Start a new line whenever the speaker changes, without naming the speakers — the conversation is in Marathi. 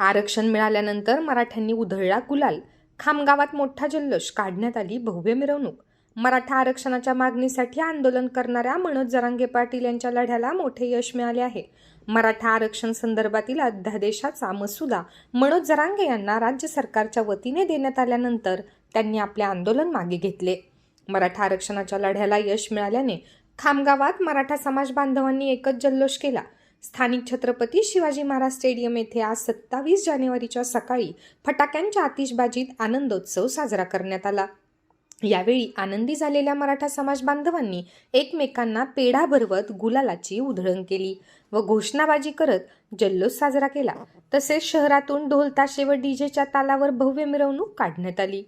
आरक्षण मिळाल्यानंतर मराठ्यांनी उधळला गुलाल. खामगावात मोठा जल्लोष काढण्यात आली भव्य मिरवणूक. मराठा आरक्षणाच्या मागणीसाठी आंदोलन करणाऱ्या मनोज जरांगे पाटील यांच्या लढ्याला मोठे यश मिळाले आहे. मराठा आरक्षण संदर्भातील अध्यादेशाचा मसुदा मनोज जरांगे यांना राज्य सरकारच्या वतीने देण्यात आल्यानंतर त्यांनी आपले आंदोलन मागे घेतले. मराठा आरक्षणाच्या लढ्याला यश मिळाल्याने खामगावात मराठा समाज बांधवांनी एकच जल्लोष केला. स्थानिक छत्रपती शिवाजी महाराज स्टेडियम येथे आज सत्तावीस जानेवारीच्या सकाळी फटाक्यांच्या आतिषबाजीत आनंदोत्सव साजरा करण्यात आला. यावेळी आनंदी झालेल्या मराठा समाज बांधवांनी एकमेकांना पेढा भरवत गुलालाची उधळण केली व घोषणाबाजी करत जल्लोष साजरा केला. तसेच शहरातून ढोल ताशे व डीजेच्या तालावर भव्य मिरवणूक काढण्यात आली.